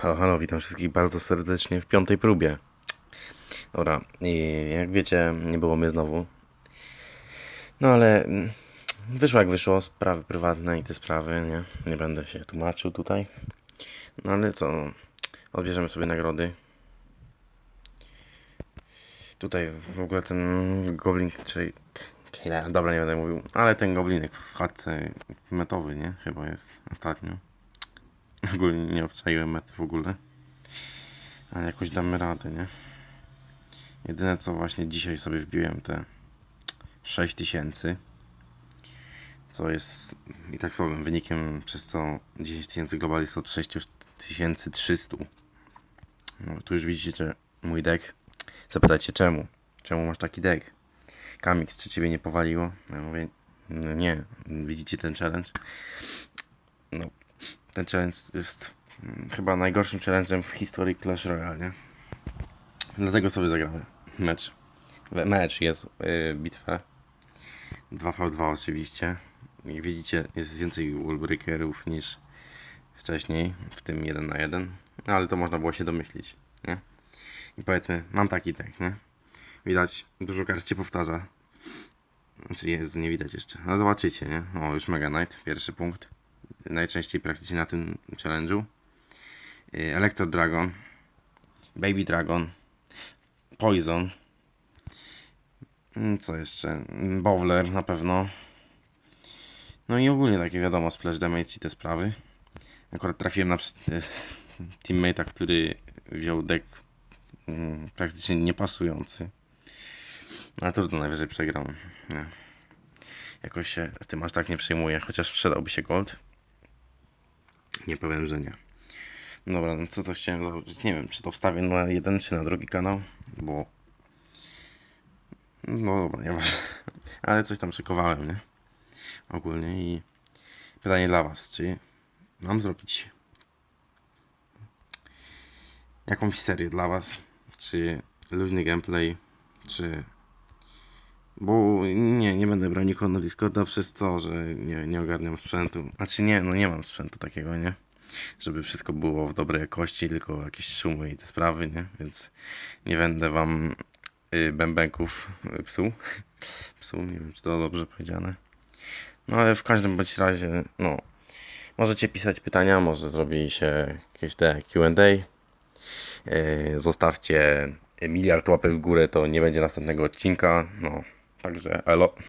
Halo, halo, witam wszystkich bardzo serdecznie w piątej próbie. Dobra, i jak wiecie, nie było mnie znowu. No ale mm, wyszło jak wyszło, sprawy prywatne i te sprawy, nie? Nie będę się tłumaczył tutaj. No ale co, odbierzemy sobie nagrody. Tutaj w ogóle ten goblin, czyli... Dobra, nie będę mówił, ale ten goblinek w chatce metowy, nie? Chyba jest ostatnio. Ogólnie nie obczaiłem met w ogóle. Ale jakoś damy radę, nie? Jedyne co właśnie dzisiaj sobie wbiłem te 6000 co jest i tak słabym wynikiem, przez co 10 tysięcy global jest od 6300 no, tu już widzicie mój deck zapytajcie czemu czemu masz taki deck Kamix, czy ciebie nie powaliło? Ja mówię, no nie, widzicie ten challenge? No, ten challenge jest mm, chyba najgorszym challenge'em w historii Clash Royale, nie? Dlatego sobie zagramy mecz. Mecz jest yy, bitwę. 2v2 oczywiście. I widzicie, jest więcej wallbreakerów niż wcześniej, w tym 1 na 1. No ale to można było się domyślić, nie? I powiedzmy, mam taki deck, nie? Widać, dużo kart się powtarza. Znaczy, Jezu, nie widać jeszcze. No zobaczycie, nie? O, już Mega Knight, pierwszy punkt najczęściej praktycznie na tym challenge'u. Y, Electro Dragon, Baby Dragon, Poison. Mm, Co jeszcze? Mm, Bowler na pewno. No i ogólnie takie wiadomo, splash damage i te sprawy. Akurat trafiłem na teammate'a, który wziął deck mm, praktycznie niepasujący. No ale trudno, najwyżej przegram. Nie. Jakoś się tym aż tak nie przejmuję, chociaż przydałby się gold. Nie powiem, że nie. Dobra, no co to chciałem założyć? Nie wiem, czy to wstawię na jeden, czy na drugi kanał, bo... No dobra, nieważne. Ale coś tam szykowałem, nie? Ogólnie i... Pytanie dla was, czy mam zrobić jakąś serię dla was? Czy luźny gameplay, czy... Bo nie, nie będę brał nikogo na Discorda przez to, że nie, nie ogarniam sprzętu. Znaczy nie, no nie mam sprzętu takiego, nie? Żeby wszystko było w dobrej jakości, tylko jakieś szumy i te sprawy, nie? Więc nie będę wam y, bębenków y, psuł. Psuł, nie wiem czy to dobrze powiedziane. No ale w każdym bądź razie, no. Możecie pisać pytania, może zrobi się jakieś te Q&A. Y, Zostawcie miliard łapek w górę, to nie będzie następnego odcinka. No, Thanks a lot.